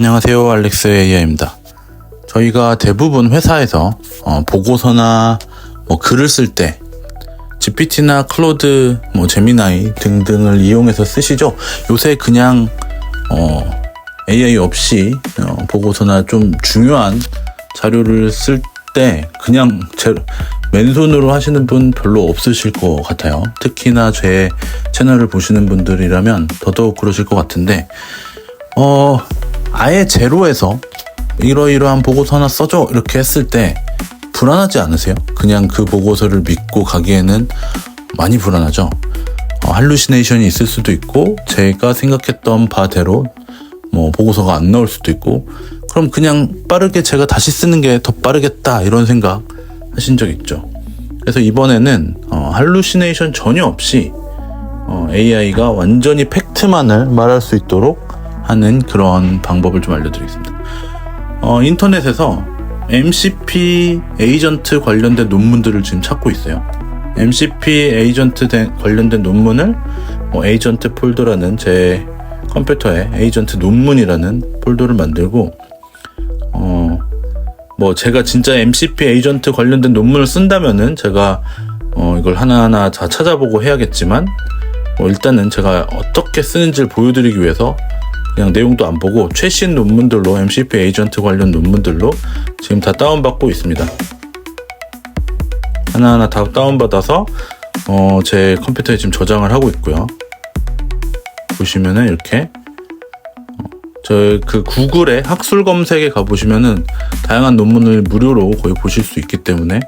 안녕하세요. 알렉스 AI입니다. 저희가 대부분 회사에서 어, 보고서나 뭐 글을 쓸 때 GPT나 클로드, 뭐 제미나이 등등을 이용해서 쓰시죠. 요새 그냥 어, AI 없이 어, 보고서나 좀 중요한 자료를 쓸 때 그냥 제, 맨손으로 하시는 분 별로 없으실 것 같아요. 특히나 제 채널을 보시는 분들이라면 더더욱 그러실 것 같은데 어, 아예 제로에서 이러이러한 보고서 하나 써줘 이렇게 했을 때 불안하지 않으세요? 그냥 그 보고서를 믿고 가기에는 많이 불안하죠. 어, 할루시네이션이 있을 수도 있고 제가 생각했던 바대로 뭐 보고서가 안 나올 수도 있고 그럼 그냥 빠르게 제가 다시 쓰는 게 더 빠르겠다 이런 생각 하신 적 있죠. 그래서 이번에는 어, 할루시네이션 전혀 없이 어, AI가 완전히 팩트만을 말할 수 있도록 하는 그런 방법을 좀 알려드리겠습니다. 어, 인터넷에서 MCP 에이전트 관련된 논문들을 지금 찾고 있어요. MCP 에이전트 된- 관련된 논문을 뭐 에이전트 폴더라는 제 컴퓨터에 에이전트 논문이라는 폴더를 만들고 어, 뭐 제가 진짜 MCP 에이전트 관련된 논문을 쓴다면은 제가 어, 이걸 하나하나 다 찾아보고 해야겠지만 뭐 일단은 제가 어떻게 쓰는지를 보여드리기 위해서 그냥 내용도 안 보고 최신 논문들로 MCP 에이전트 관련 논문들로 지금 다 다운받고 있습니다. 하나하나 다 다운받아서 어, 제 컴퓨터에 지금 저장을 하고 있고요. 보시면은 이렇게 저그 구글의 학술 검색에 가 보시면은 다양한 논문을 무료로 거의 보실 수 있기 때문에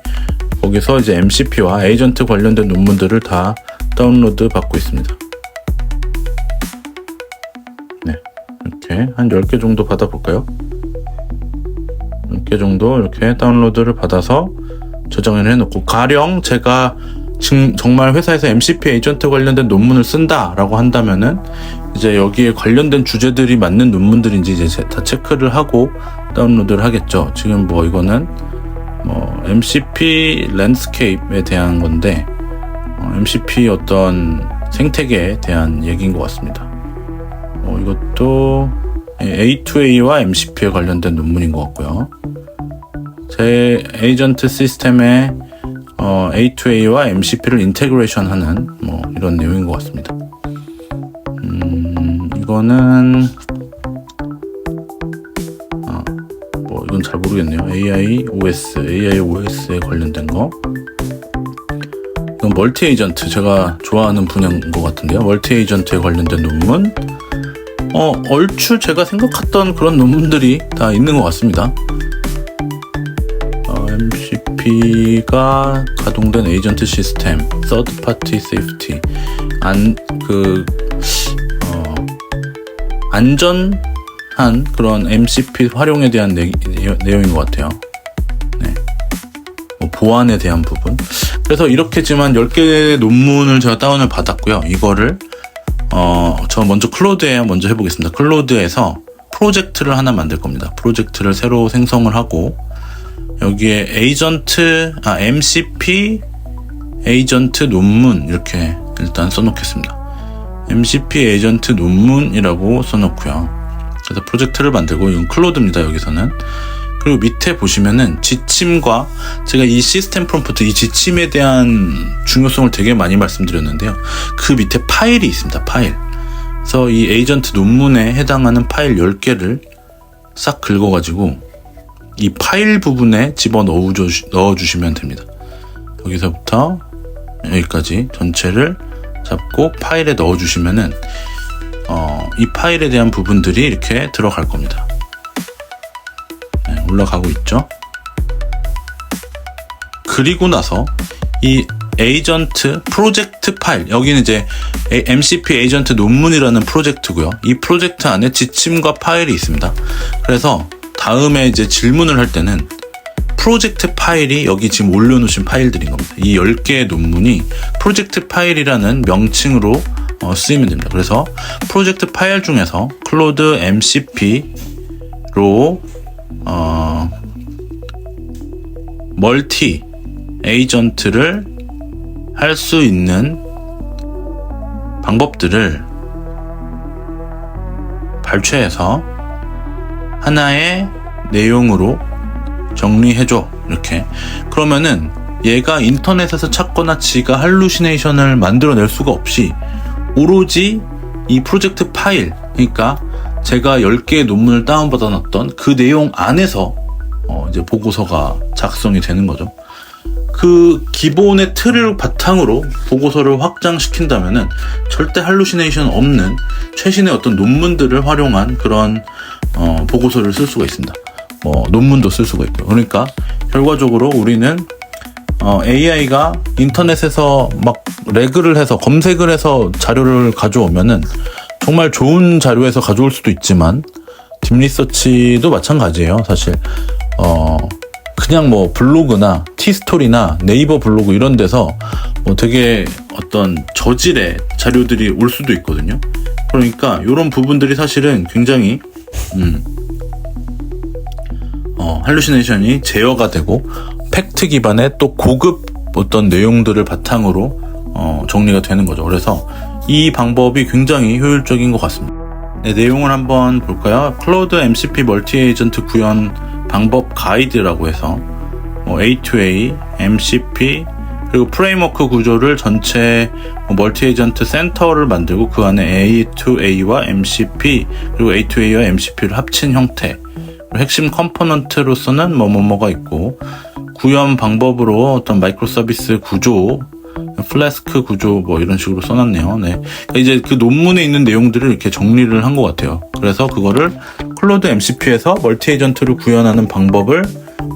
거기서 이제 MCP와 에이전트 관련된 논문들을 다 다운로드 받고 있습니다. 이렇게 한 10개 정도 받아볼까요? 10개 정도 이렇게 다운로드를 받아서 저장을 해놓고 가령 제가 지금 정말 회사에서 MCP 에이전트 관련된 논문을 쓴다라고 한다면은 이제 여기에 관련된 주제들이 맞는 논문들인지 이제 제- 다 체크를 하고 다운로드를 하겠죠. 지금 뭐 이거는 뭐 MCP 랜드스케이프에 대한 건데 어, MCP 어떤 생태계에 대한 얘기인 것 같습니다. 어, 이것도 A2A와 MCP에 관련된 논문인 것 같고요. 제 에이전트 시스템에 어, A2A와 MCP를 인테그레이션 하는 뭐 이런 내용인 것 같습니다. 음, 이거는 아, 뭐 이건 잘 모르겠네요. AI OS, AI OS에 관련된 거. 이건 멀티 에이전트 제가 좋아하는 분야인 것 같은데요. 멀티 에이전트에 관련된 논문. 어, 얼추 제가 생각했던 그런 논문들이 다 있는 것 같습니다. 어, MCP가 가동된 에이전트 시스템, 서드 파티 세이프티, 안, 그, 어, 안전한 그런 MCP 활용에 대한 내, 내용인 것 같아요. 네. 뭐 보안에 대한 부분. 그래서 이렇게 한 10개의 논문을 제가 다운을 받았고요. 이거를, 어, 저 먼저 클로드에 먼저 해보겠습니다. 클로드에서 프로젝트를 하나 만들 겁니다. 프로젝트를 새로 생성을 하고, 여기에 에이전트, 아, MCP 에이전트 논문 이렇게 일단 써놓겠습니다. MCP 에이전트 논문이라고 써놓고요. 그래서 프로젝트를 만들고 이건 클로드입니다. 여기서는 그리고 밑에 보시면은 지침과 제가 이 시스템 프롬프트 이 지침에 대한 중요성을 되게 많이 말씀드렸는데요. 그 밑에 파일이 있습니다. 파일. 그래서 이 에이전트 논문에 해당하는 파일 10개를 싹 긁어가지고 이 파일 부분에 집어 넣어 주시면 됩니다. 여기서부터 여기까지 전체를 잡고 파일에 넣어 주시면은 어, 이 파일에 대한 부분들이 이렇게 들어갈 겁니다. 네, 올라가고 있죠. 그리고 나서 이 에이전트 프로젝트 파일 여기는 이제 MCP 에이전트 논문이라는 프로젝트고요. 이 프로젝트 안에 지침과 파일이 있습니다. 그래서 다음에 이제 질문을 할 때는 프로젝트 파일이 여기 지금 올려놓으신 파일들인 겁니다. 이 10개의 논문이 프로젝트 파일이라는 명칭으로 어, 쓰이면 됩니다. 그래서 프로젝트 파일 중에서 클로드 MCP로 어, 멀티 에이전트를 할 수 있는 방법들을 발췌해서 하나의 내용으로 정리해줘. 이렇게. 그러면은 얘가 인터넷에서 찾거나 지가 할루시네이션을 만들어낼 수가 없이 오로지 이 프로젝트 파일, 그러니까 제가 10개의 논문을 다운받아 놨던 그 내용 안에서 어 이제 보고서가 작성이 되는 거죠. 그 기본의 틀을 바탕으로 보고서를 확장시킨다면은 절대 할루시네이션 없는 최신의 어떤 논문들을 활용한 그런 어, 보고서를 쓸 수가 있습니다. 뭐 논문도 쓸 수가 있고요. 그러니까 결과적으로 우리는 어, AI가 인터넷에서 막 레그를 해서 검색을 해서 자료를 가져오면은 정말 좋은 자료에서 가져올 수도 있지만 딥리서치도 마찬가지예요. 사실 어 그냥 뭐 블로그나 티스토리나 네이버 블로그 이런 데서 뭐 되게 어떤 저질의 자료들이 올 수도 있거든요. 그러니까 이런 부분들이 사실은 굉장히 음, 어, 할루시네이션이 제어가 되고 팩트 기반의 또 고급 어떤 내용들을 바탕으로 어, 정리가 되는 거죠. 그래서 이 방법이 굉장히 효율적인 것 같습니다. 네, 내용을 한번 볼까요? 클로드 MCP 멀티 에이전트 구현 방법 가이드라고 해서 뭐 A2A, MCP 그리고 프레임워크 구조를 전체 뭐 멀티 에이전트 센터를 만들고 그 안에 A2A와 MCP 그리고 A2A와 MCP를 합친 형태 핵심 컴포넌트로서는 뭐뭐뭐가 있고 구현 방법으로 어떤 마이크로 서비스 구조 플래스크 구조 뭐 이런 식으로 써놨네요. 네. 그러니까 이제 그 논문에 있는 내용들을 이렇게 정리를 한 것 같아요. 그래서 그거를 클로드 MCP에서 멀티 에이전트를 구현하는 방법을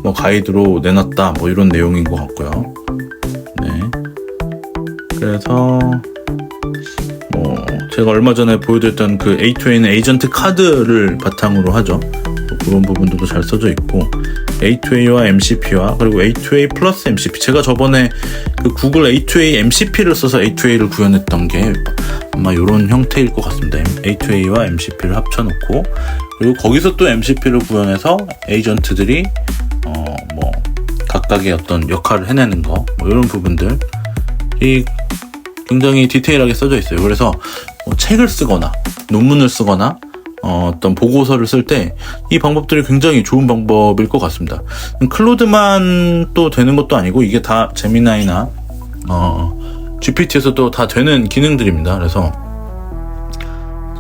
뭐 가이드로 내놨다 뭐 이런 내용인 것 같고요. 네. 그래서 뭐 제가 얼마 전에 보여드렸던 그 A2A는 에이전트 카드를 바탕으로 하죠. 뭐 그런 부분들도 잘 써져 있고 A2A와 MCP와 그리고 A2A 플러스 MCP 제가 저번에 그 구글 A2A MCP를 써서 A2A를 구현했던 게 아마 이런 형태일 것 같습니다. A2A와 MCP를 합쳐놓고 그리고 거기서 또 MCP를 구현해서 에이전트들이 어 뭐 각각의 어떤 역할을 해내는 거 뭐 이런 부분들이 굉장히 디테일하게 써져 있어요. 그래서 뭐 책을 쓰거나 논문을 쓰거나 어, 어떤 보고서를 쓸 때 이 방법들이 굉장히 좋은 방법일 것 같습니다. 클로드만 또 되는 것도 아니고 이게 다 제미나이나 어, GPT에서도 다 되는 기능들입니다. 그래서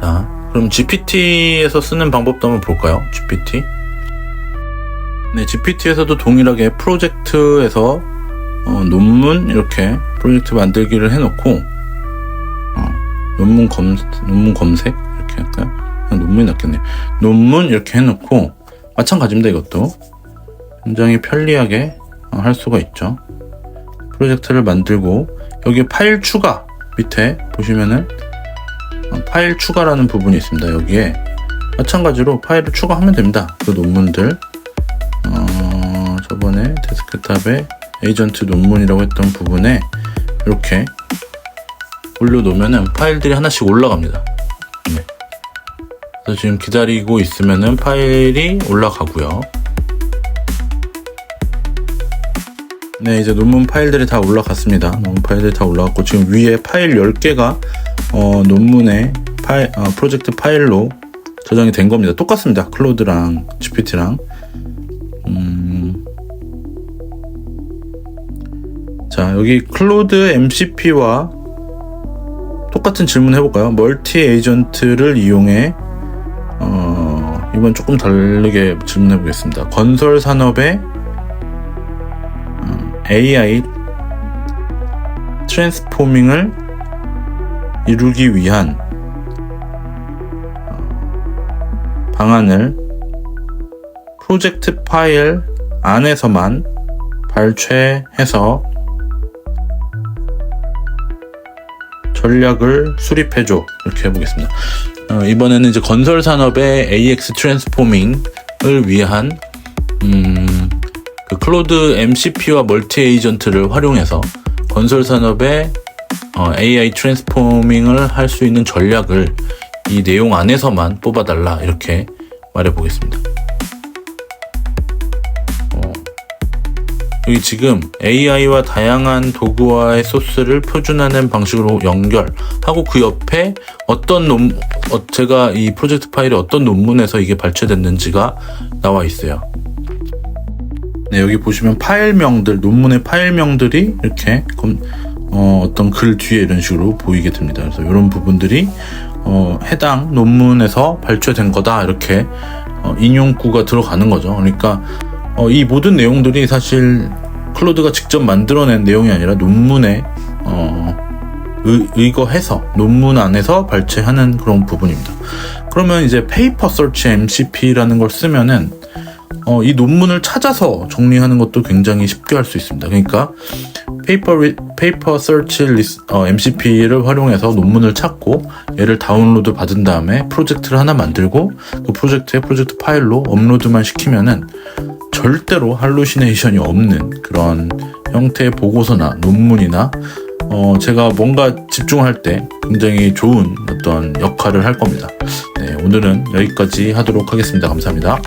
자 그럼 GPT에서 쓰는 방법도 한번 볼까요? GPT 네 GPT에서도 동일하게 프로젝트에서 어, 논문 이렇게 프로젝트 만들기를 해놓고 어, 논문 검 논문 검색 이렇게 할까요? 논문이 낫겠네. 논문 이렇게 해놓고 마찬가지입니다. 이것도 굉장히 편리하게 어, 할 수가 있죠. 프로젝트를 만들고 여기 파일 추가 밑에 보시면은 어, 파일 추가라는 부분이 있습니다. 여기에 마찬가지로 파일을 추가하면 됩니다. 그 논문들 어, 저번에 데스크탑에 에이전트 논문이라고 했던 부분에 이렇게 올려놓으면은 파일들이 하나씩 올라갑니다. 네. 그래서 지금 기다리고 있으면은 파일이 올라가고요. 네, 이제 논문 파일들이 다 올라갔습니다. 논문 파일들이 다 올라갔고 지금 위에 파일 10개가 어, 논문의 파일, 어, 프로젝트 파일로 저장이 된 겁니다. 똑같습니다. 클로드랑 GPT랑. 음... 자, 여기 클로드 MCP와 똑같은 질문 해볼까요? 멀티 에이전트를 이용해 어, 이번 조금 다르게 질문해 보겠습니다. 건설 산업의 어, AI 트랜스포밍을 이루기 위한 어, 방안을 프로젝트 파일 안에서만 발췌해서 전략을 수립해줘 이렇게 해보겠습니다. 어, 이번에는 이제 건설 산업의 AX 트랜스포밍을 위한 음, 그 클로드 MCP와 멀티 에이전트를 활용해서 건설 산업의 어, AI 트랜스포밍을 할 수 있는 전략을 이 내용 안에서만 뽑아달라 이렇게 말해 보겠습니다. 여기 지금 AI와 다양한 도구와의 소스를 표준하는 방식으로 연결하고 그 옆에 어떤 논, 어, 제가 이 프로젝트 파일이 어떤 논문에서 이게 발췌됐는지가 나와 있어요. 네, 여기 보시면 파일명들, 논문의 파일명들이 이렇게 검- 어, 어떤 글 뒤에 이런 식으로 보이게 됩니다. 그래서 이런 부분들이 어, 해당 논문에서 발췌된 거다 이렇게 어, 인용구가 들어가는 거죠. 그러니까 어, 이 모든 내용들이 사실 클로드가 직접 만들어낸 내용이 아니라 논문에 어, 의, 의거해서 논문 안에서 발췌하는 그런 부분입니다. 그러면 이제 페이퍼 서치 MCP라는 걸 쓰면은 어, 이 논문을 찾아서 정리하는 것도 굉장히 쉽게 할 수 있습니다. 그러니까 페이퍼 리, 페이퍼 서치 어, MCP를 활용해서 논문을 찾고 얘를 다운로드 받은 다음에 프로젝트를 하나 만들고 그 프로젝트에 프로젝트 파일로 업로드만 시키면은 절대로 할루시네이션이 없는 그런 형태의 보고서나 논문이나 어, 제가 뭔가 집중할 때 굉장히 좋은 어떤 역할을 할 겁니다. 네, 오늘은 여기까지 하도록 하겠습니다. 감사합니다.